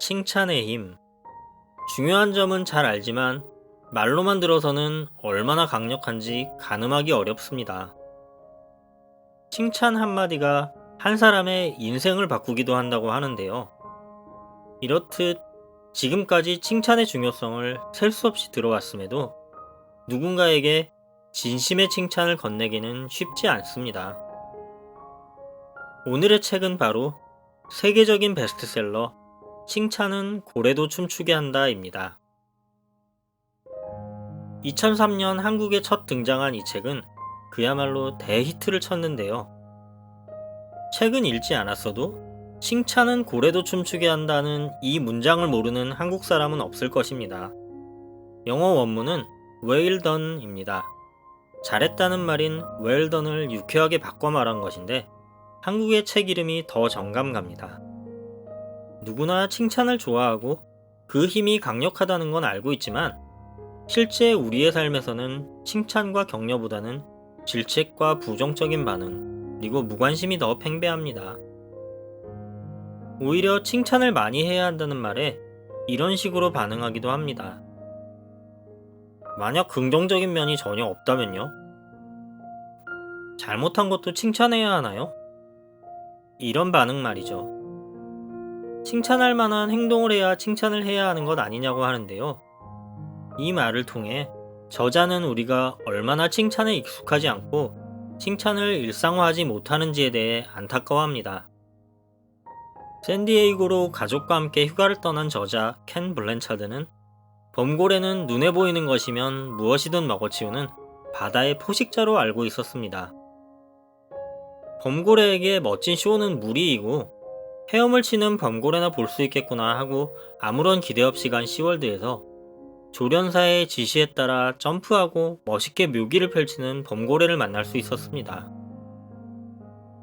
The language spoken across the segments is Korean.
칭찬의 힘. 중요한 점은 잘 알지만 말로만 들어서는 얼마나 강력한지 가늠하기 어렵습니다. 칭찬 한마디가 한 사람의 인생을 바꾸기도 한다고 하는데요. 이렇듯 지금까지 칭찬의 중요성을 셀 수 없이 들어왔음에도 누군가에게 진심의 칭찬을 건네기는 쉽지 않습니다. 오늘의 책은 바로 세계적인 베스트셀러 칭찬은 고래도 춤추게 한다입니다. 2003년 한국에 첫 등장한 이 책은 그야말로 대히트를 쳤는데요. 책은 읽지 않았어도 칭찬은 고래도 춤추게 한다는 이 문장을 모르는 한국 사람은 없을 것입니다. 영어 원문은 well done입니다. 잘했다는 말인 well done을 유쾌하게 바꿔 말한 것인데 한국의 책 이름이 더 정감 갑니다. 누구나 칭찬을 좋아하고 그 힘이 강력하다는 건 알고 있지만 실제 우리의 삶에서는 칭찬과 격려보다는 질책과 부정적인 반응, 그리고 무관심이 더 팽배합니다. 오히려 칭찬을 많이 해야 한다는 말에 이런 식으로 반응하기도 합니다. 만약 긍정적인 면이 전혀 없다면요? 잘못한 것도 칭찬해야 하나요? 이런 반응 말이죠. 칭찬할 만한 행동을 해야 칭찬을 해야 하는 것 아니냐고 하는데요. 이 말을 통해 저자는 우리가 얼마나 칭찬에 익숙하지 않고 칭찬을 일상화하지 못하는지에 대해 안타까워합니다. 샌디에이고로 가족과 함께 휴가를 떠난 저자 켄 블렌차드는 범고래는 눈에 보이는 것이면 무엇이든 먹어치우는 바다의 포식자로 알고 있었습니다. 범고래에게 멋진 쇼는 무리이고 헤엄을 치는 범고래나 볼 수 있겠구나 하고 아무런 기대 없이 간 시월드에서 조련사의 지시에 따라 점프하고 멋있게 묘기를 펼치는 범고래를 만날 수 있었습니다.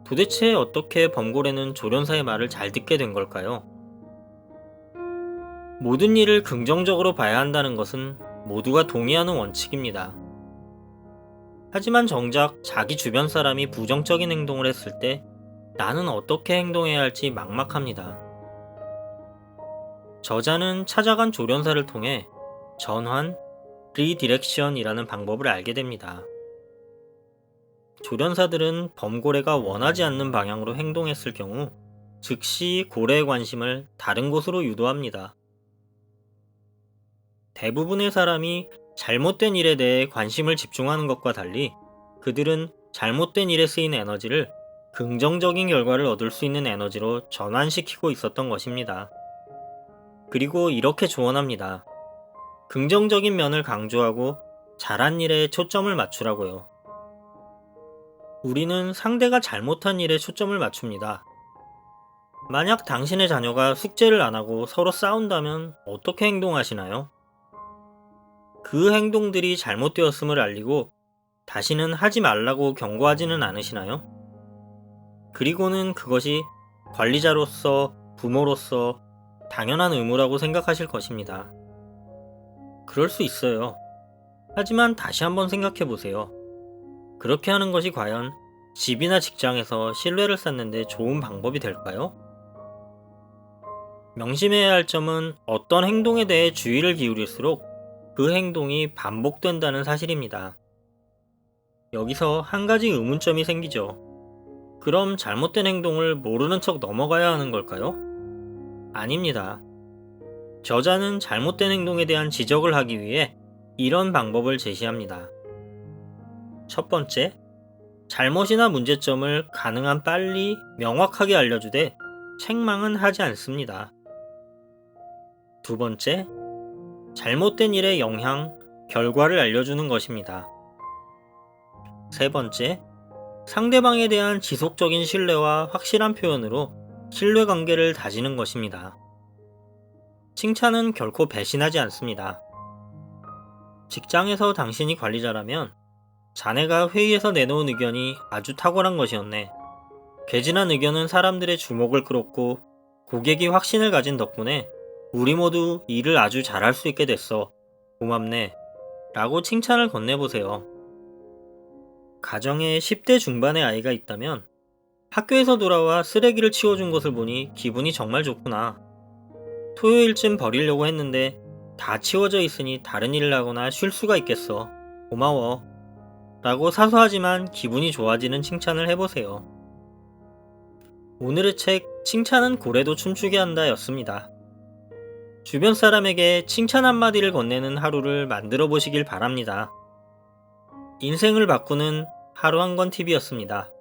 도대체 어떻게 범고래는 조련사의 말을 잘 듣게 된 걸까요? 모든 일을 긍정적으로 봐야 한다는 것은 모두가 동의하는 원칙입니다. 하지만 정작 자기 주변 사람이 부정적인 행동을 했을 때 나는 어떻게 행동해야 할지 막막합니다. 저자는 찾아간 조련사를 통해 전환, 리디렉션이라는 방법을 알게 됩니다. 조련사들은 범고래가 원하지 않는 방향으로 행동했을 경우 즉시 고래의 관심을 다른 곳으로 유도합니다. 대부분의 사람이 잘못된 일에 대해 관심을 집중하는 것과 달리 그들은 잘못된 일에 쓰인 에너지를 긍정적인 결과를 얻을 수 있는 에너지로 전환시키고 있었던 것입니다. 그리고 이렇게 조언합니다. 긍정적인 면을 강조하고 잘한 일에 초점을 맞추라고요. 우리는 상대가 잘못한 일에 초점을 맞춥니다. 만약 당신의 자녀가 숙제를 안 하고 서로 싸운다면 어떻게 행동하시나요? 그 행동들이 잘못되었음을 알리고 다시는 하지 말라고 경고하지는 않으시나요? 그리고는 그것이 관리자로서 부모로서 당연한 의무라고 생각하실 것입니다. 그럴 수 있어요. 하지만 다시 한번 생각해 보세요. 그렇게 하는 것이 과연 집이나 직장에서 신뢰를 쌓는데 좋은 방법이 될까요? 명심해야 할 점은 어떤 행동에 대해 주의를 기울일수록 그 행동이 반복된다는 사실입니다. 여기서 한 가지 의문점이 생기죠. 그럼 잘못된 행동을 모르는 척 넘어가야 하는 걸까요? 아닙니다. 저자는 잘못된 행동에 대한 지적을 하기 위해 이런 방법을 제시합니다. 첫 번째, 잘못이나 문제점을 가능한 빨리 명확하게 알려주되 책망은 하지 않습니다. 두 번째, 잘못된 일의 영향, 결과를 알려주는 것입니다. 세 번째, 상대방에 대한 지속적인 신뢰와 확실한 표현으로 신뢰 관계를 다지는 것입니다. 칭찬은 결코 배신하지 않습니다. 직장에서 당신이 관리자라면 자네가 회의에서 내놓은 의견이 아주 탁월한 것이었네. 괴진한 의견은 사람들의 주목을 끌었고 고객이 확신을 가진 덕분에 우리 모두 일을 아주 잘할 수 있게 됐어. 고맙네. 라고 칭찬을 건네보세요. 가정에 10대 중반의 아이가 있다면 학교에서 돌아와 쓰레기를 치워준 것을 보니 기분이 정말 좋구나. 토요일쯤 버리려고 했는데 다 치워져 있으니 다른 일을 하거나 쉴 수가 있겠어. 고마워. 라고 사소하지만 기분이 좋아지는 칭찬을 해보세요. 오늘의 책 칭찬은 고래도 춤추게 한다 였습니다. 주변 사람에게 칭찬 한마디를 건네는 하루를 만들어 보시길 바랍니다. 인생을 바꾸는 하루 한권 팁이었습니다.